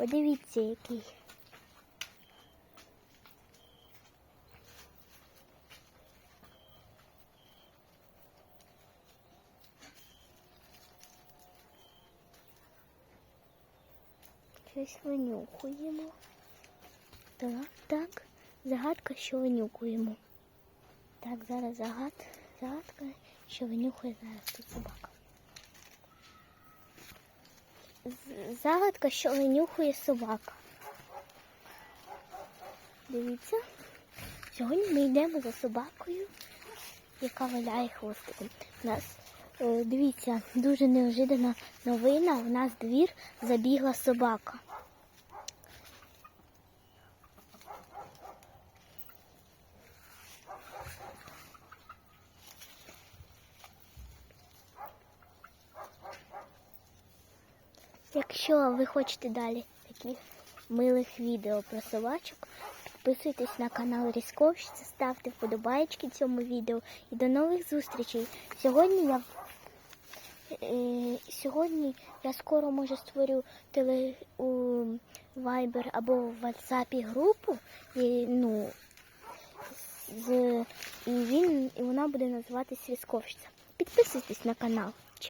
Подивіться, який. Щось винюхуємо. Так, так. Загадка, що винюхуємо. Так, зараз загад... загадка, що винюхує зараз тут собака. Загадка, що винюхує собака. Дивіться. Сьогодні ми йдемо за собакою, яка валяє хвостиком. У нас, е, дивіться, дуже неожиданна новина. У нас двір забігла собака. Якщо ви хочете далі таких милих відео про собачок, підписуйтесь на канал Рісковщиця, ставте вподобайки цьому відео і до нових зустрічей. Сьогодні я е, сьогодні я скоро може створю теле у Viber або в WhatsApp групу. І, ну, з, і він і вона буде називатись Рісковщиця. Підписуйтесь на канал.